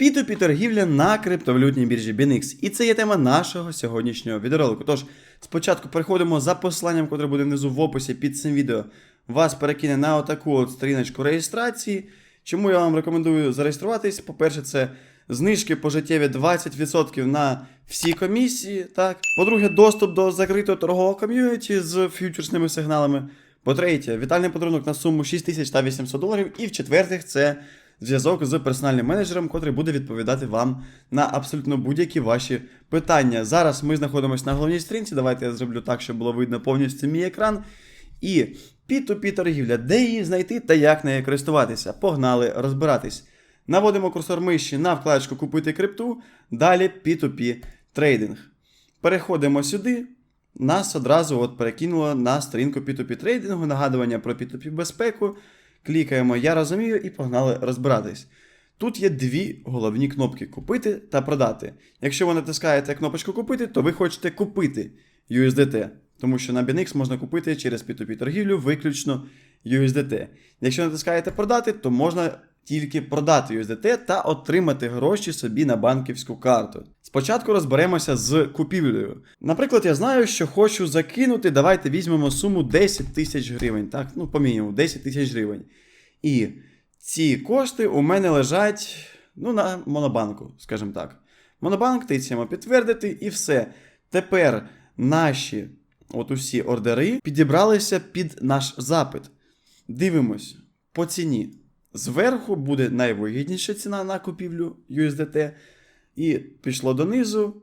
P2P торгівля на криптовалютній біржі BNX. І це є тема нашого сьогоднішнього відеоролику. Тож, спочатку переходимо за посиланням, котре буде внизу в описі під цим відео. Вас перекине на отаку от сторіночку реєстрації. Чому я вам рекомендую зареєструватись? По-перше, це знижки пожиттєві 20% на всі комісії. Так. По-друге, доступ до закритого торгового ком'юніті з фьючерсними сигналами. По-третє, вітальний подарунок на суму 6800 доларів. І в-четвертих, це зв'язок з персональним менеджером, котрий буде відповідати вам на абсолютно будь-які ваші питання. Зараз ми знаходимося на головній сторінці. Давайте я зроблю так, щоб було видно повністю мій екран. І P2P торгівля, де її знайти та як нею користуватися. Погнали розбиратись. Наводимо курсор миші на вкладочку Купити крипту, далі P2P трейдинг. Переходимо сюди. Нас одразу от перекинуло на сторінку P2P трейдингу, нагадування про P2P безпеку. Клікаємо Я розумію і погнали розбиратись. Тут є дві головні кнопки купити та продати. Якщо ви натискаєте кнопочку купити, то ви хочете купити USDT, тому що на BNX можна купити через P2P торгівлю виключно USDT. Якщо натискаєте продати, то можна тільки продати USDT та отримати гроші собі на банківську карту. Спочатку розберемося з купівлею. Наприклад, я знаю, що хочу закинути. Давайте візьмемо суму 10 тисяч гривень. Так, ну по мінімуму 10 тисяч гривень. І ці кошти у мене лежать ну, на монобанку, скажімо так. Монобанк тицяємо підтвердити і все. Тепер наші от усі ордери підібралися під наш запит. Дивимось по ціні. Зверху буде найвигідніша ціна на купівлю USDT. І пішло донизу.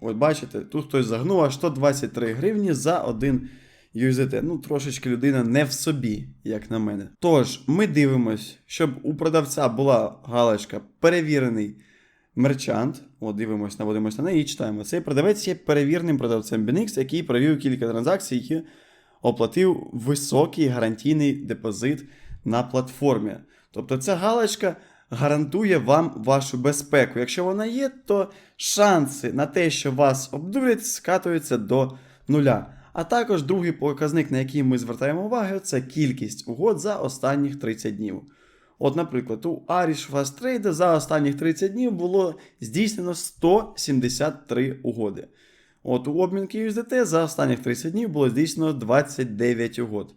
От бачите, тут хтось загнув аж 123 гривні за один USDT. Ну, трошечки людина не в собі, як на мене. Тож, ми дивимось, щоб у продавця була галочка перевірений мерчант. От, дивимось, наводимося на неї і читаємо. Цей продавець є перевірним продавцем BNX, який провів кілька транзакцій і оплатив високий гарантійний депозит на платформі. Тобто ця галочка гарантує вам вашу безпеку. Якщо вона є, то шанси на те, що вас обдурять, скатуються до нуля. А також другий показник, на який ми звертаємо увагу, це кількість угод за останніх 30 днів. От, наприклад, у Irish Fast Trade за останніх 30 днів було здійснено 173 угоди. От у обмінки USDT за останніх 30 днів було здійснено 29 угод.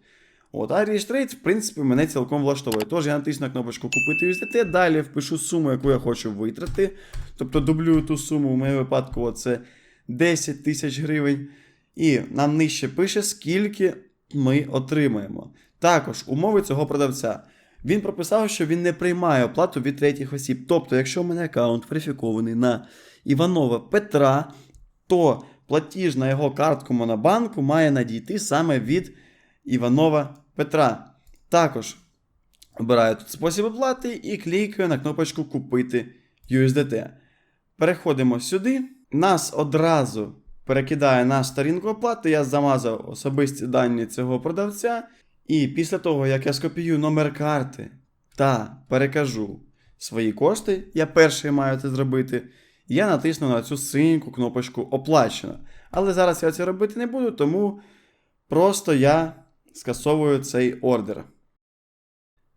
От, Irish Trade, в принципі, мене цілком влаштовує. Тож я натисну на кнопочку Купити USDT, далі впишу суму, яку я хочу витрати. Тобто дублюю ту суму, в моєму випадку це 10 тисяч гривень. І нам нижче пише, скільки ми отримаємо. Також умови цього продавця. Він прописав, що він не приймає оплату від третіх осіб. Тобто, якщо у мене аккаунт верифікований на Іванова Петра, то платіж на його картку Монобанку має надійти саме від Іванова Петра. Також обираю тут спосіб оплати і клікаю на кнопочку Купити USDT. Переходимо сюди. Нас одразу перекидає на сторінку оплати. Я замазав особисті дані цього продавця. І після того, як я скопіюю номер карти та перекажу свої кошти, я перший маю це зробити. Я натисну на цю синьку кнопочку Оплачено. Але зараз я це робити не буду, тому просто я скасовую цей ордер.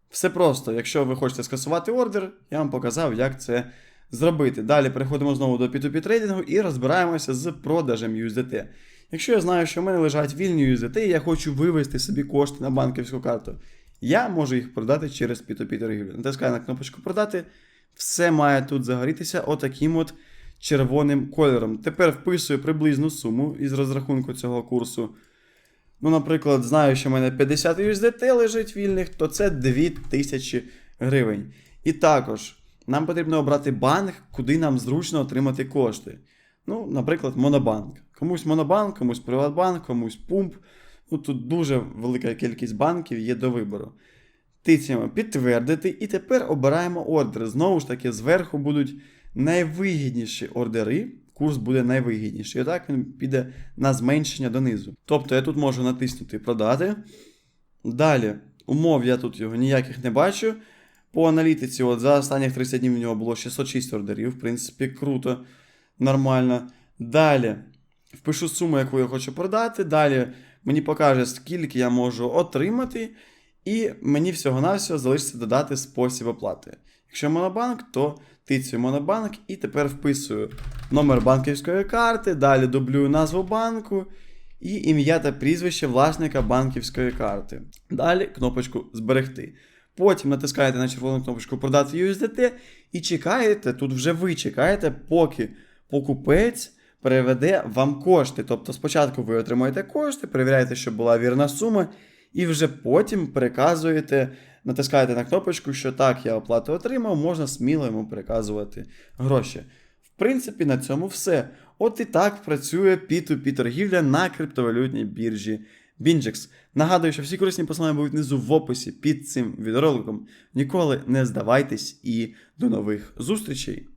Все просто, якщо ви хочете скасувати ордер, я вам показав, як це зробити. Далі переходимо знову до P2P трейдингу і розбираємося з продажем USDT. Якщо я знаю, що в мене лежать вільні USDT, і я хочу вивести собі кошти на банківську карту, я можу їх продати через P2P торгівлю. Натискаю на кнопочку продати, все має тут загорітися отаким от червоним кольором. Тепер вписую приблизну суму із розрахунку цього курсу. Ну, наприклад, знаю, що в мене 50 USDT лежить вільних, то це 2000 гривень. І також нам потрібно обрати банк, куди нам зручно отримати кошти. Ну, наприклад, Монобанк. Комусь Монобанк, комусь Приватбанк, комусь Пумп. Ну, тут дуже велика кількість банків є до вибору. Тицяємо підтвердити, і тепер обираємо ордер. Знову ж таки, зверху будуть найвигідніші ордери. Курс буде найвигідніший. І так він піде на зменшення донизу. Тобто я тут можу натиснути продати. Далі, умов я тут його ніяких не бачу. По аналітиці, от за останніх 30 днів у нього було 606 ордерів, в принципі, круто, нормально. Далі впишу суму, яку я хочу продати. Далі мені покаже, скільки я можу отримати. І мені всього-навсього залишиться додати спосіб оплати. Якщо монобанк, то тицюю Монобанк і тепер вписую номер банківської карти, далі дублюю назву банку і ім'я та прізвище власника банківської карти. Далі кнопочку Зберегти. Потім натискаєте на червону кнопочку Продати USDT і чекаєте, тут вже ви чекаєте, поки покупець переведе вам кошти. Тобто спочатку ви отримуєте кошти, перевіряєте, щоб була вірна сума, і вже потім переказуєте, натискаєте на кнопочку, що так, я оплату отримав, можна сміло йому переказувати гроші. В принципі, на цьому все. От і так працює P2P торгівля на криптовалютній біржі Bingex. Нагадую, що всі корисні посилання будуть внизу в описі під цим відеороликом. Ніколи не здавайтесь і до нових зустрічей!